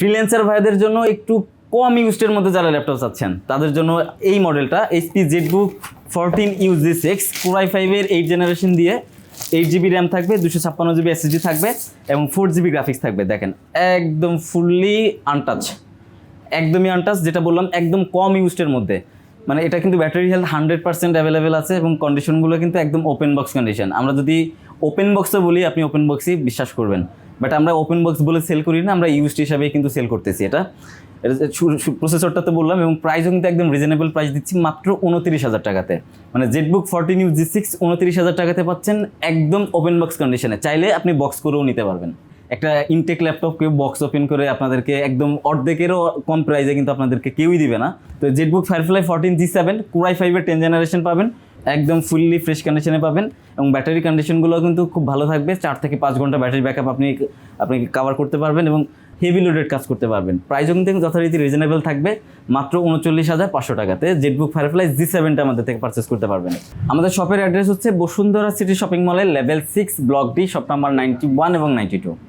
Freelancer ভাইদের জন্য একটু কম ইউজের মধ্যে যারা ল্যাপটপ চাচ্ছেন, তাদের জন্য এই মডেলটা HP ZBook fourteen U G six core i ফাইভের এইট জেনারেশন দিয়ে এইট জিবি র্যাম থাকবে দুশো ছাপ্পান্ন জিবি এসএসডি থাকবে এবং ফোর জিবি গ্রাফিক্স থাকবে। দেখেন, একদম ফুললি আনটাচ একদমই আনটাচ যেটা বললাম, একদম কম ইউজের মধ্যে। মানে এটা কিন্তু battery health hundred percent available আছে এবং কন্ডিশনগুলো কিন্তু একদম ওপেন বক্স কন্ডিশন আমরা যদি ওপেন বক্সে বলি, আপনি ওপেন বক্সই বিশ্বাস করবেন। বাট আমরা ওপেন বক্স বলে সেল করি না, আমরা ইউজড হিসাবেই কিন্তু সেল করতেছি এটা। প্রসেসরটা তো বললাম এবং প্রাইসও কিন্তু একদম রিজনেবল প্রাইস দিচ্ছি মাত্র উনত্রিশ হাজার টাকাতে। মানে ZBook fourteen U G six উনত্রিশ হাজার টাকাতে পাচ্ছেন একদম ওপেন বক্স কন্ডিশনে চাইলে আপনি বক্স করেও নিতে পারবেন। একটা ইনটেক ল্যাপটপকে বক্স ওপেন করে আপনাদেরকে একদম অর্ধেকেরও কম প্রাইসে কিন্তু আপনাদেরকে কেউই দিবে না। তো ZBook Firefly fourteen G seven core i ফাইভের টেন জেনারেশন পাবেন, একদম ফুললি ফ্রেশ কন্ডিশনে পাবেন। এবং ব্যাটারি কন্ডিশনগুলো কিন্তু খুব ভালো থাকবে। চার থেকে পাঁচ ঘণ্টা ব্যাটারি ব্যাকআপ আপনি আপনি কাভার করতে পারবেন এবং হেভি লোডেড কাজ করতে পারবেন। প্রাইসও কিন্তু যথারীতি রিজনেবল থাকবে। মাত্র উনচল্লিশ হাজার পাঁচশো টাকাতে জেটবুক ফায়ারফ্লাই জি সেভেনটা আমাদের থেকে পারচেস করতে পারবেন। আমাদের শপের অ্যাড্রেস হচ্ছে বসুন্ধরা সিটি শপিং মলের level six block D shop number ninety one এবং নাইনটি টু